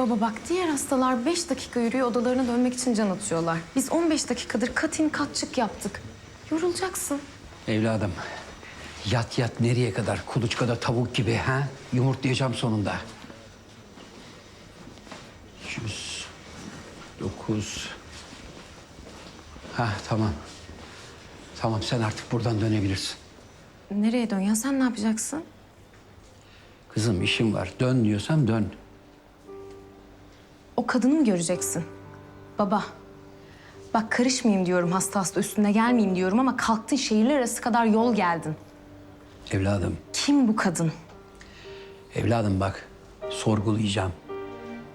Baba bak diğer hastalar beş dakika yürüyor odalarına dönmek için can atıyorlar. Biz 15 dakikadır katin katçık yaptık. Yorulacaksın. Evladım, yat yat nereye kadar? Kuluçkada tavuk gibi ha? Yumurtlayacağım sonunda. Yüz, dokuz. Ha tamam. Tamam sen artık buradan dönebilirsin. Nereye dön ya sen ne yapacaksın? Kızım işim var. Dön diyorsam dön. O kadını mı göreceksin? Baba. Bak karışmayayım diyorum hasta hasta üstüne gelmeyeyim diyorum ama kalktın şehirler arası kadar yol geldin. Evladım, Kim bu kadın? evladım bak. Sorgulayacağım.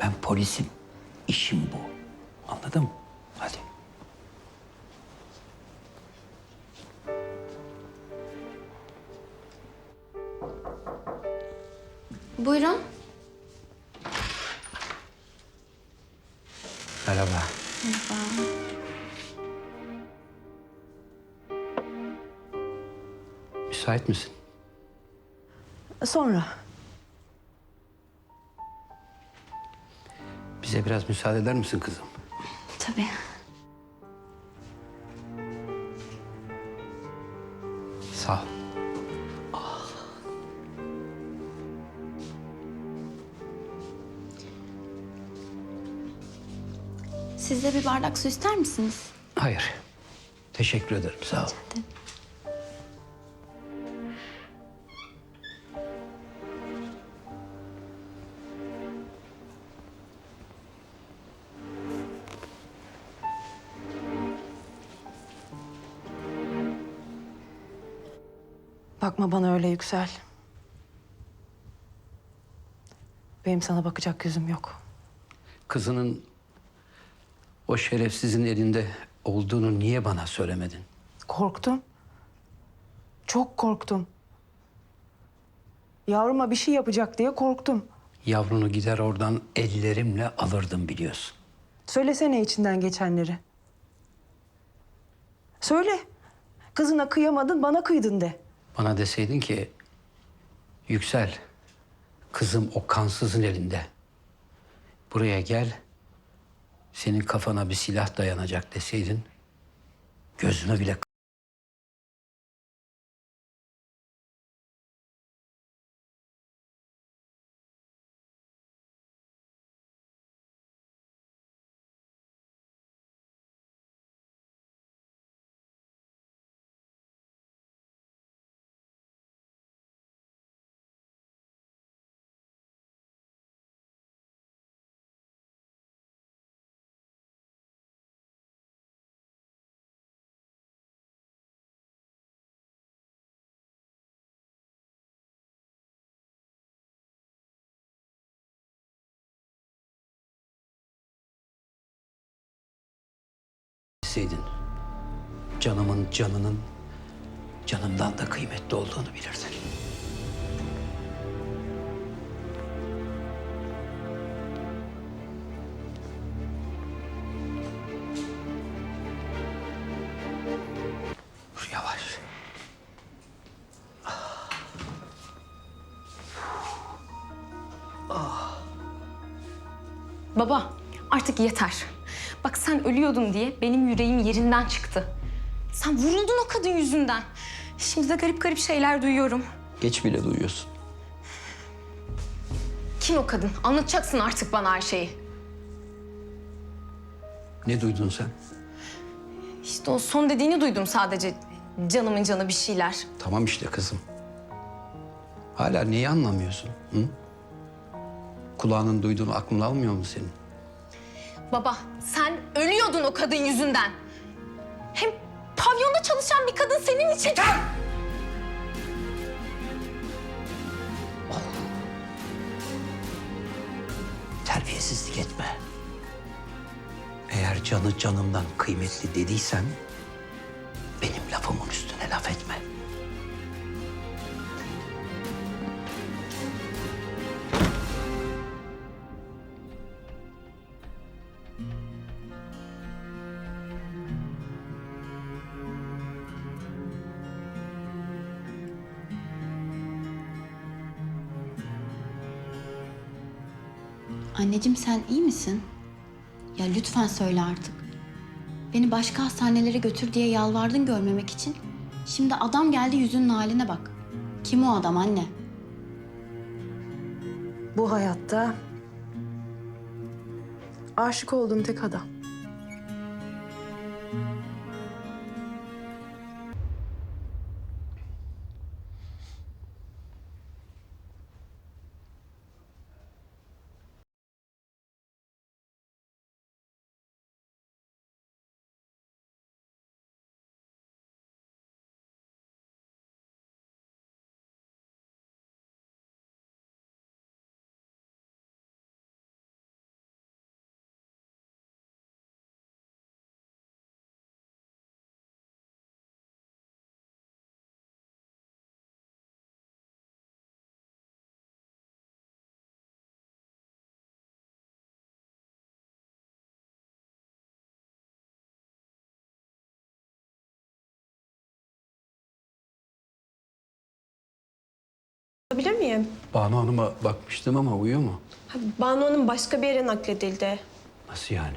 Ben polisim. İşim bu. Anladın mı? Hadi. Buyurun. Merhaba. Müsait misin? Sonra. Bize biraz müsaade eder misin kızım? Tabii. Sağ ol. Siz de bir bardak su ister misiniz? Hayır. Teşekkür ederim. Sağ ol. Bakma bana öyle Yüksel. Benim sana bakacak yüzüm yok. Kızının o şerefsizin elinde olduğunu niye bana söylemedin? Korktum. Çok korktum. Yavruma bir şey yapacak diye korktum. Yavrunu gider oradan ellerimle alırdım biliyorsun. Söylesene içinden geçenleri. Söyle. Kızına kıyamadın, bana kıydın de. Bana deseydin ki Yüksel kızım o kansızın elinde. Buraya gel. Senin kafana bir silah dayanacak deseydin gözüme bile deseydin canımın canının canımdan da kıymetli olduğunu bilirdin. Yavaş. Baba artık yeter. Bak sen ölüyordun diye benim yüreğim yerinden çıktı. Sen vuruldun o kadın yüzünden. Şimdi de garip garip şeyler duyuyorum. Geç bile duyuyorsun. Kim o kadın? Anlatacaksın artık bana her şeyi. Ne duydun sen? İşte o son dediğini duydum sadece. Canımın canı bir şeyler. Tamam işte kızım. Hala neyi anlamıyorsun? Hı? Kulağının duyduğunu aklın almıyor mu senin? Baba sen ölüyordun o kadın yüzünden. Hem pavyonda çalışan bir kadın senin için... Terbiyesizlik etme. Eğer canı canımdan kıymetli dediysen... ...benim lafımın üstüne Anneciğim sen iyi misin? Ya lütfen söyle artık. Beni başka hastanelere götür diye yalvardın görmemek için. Şimdi adam geldi yüzünün haline bak. Kim o adam anne? Bu hayatta aşık olduğum tek adam. Alabilir miyim? Banu Hanım'a bakmıştım ama uyuyor mu? Ha, Banu Hanım başka bir yere nakledildi. Nasıl yani?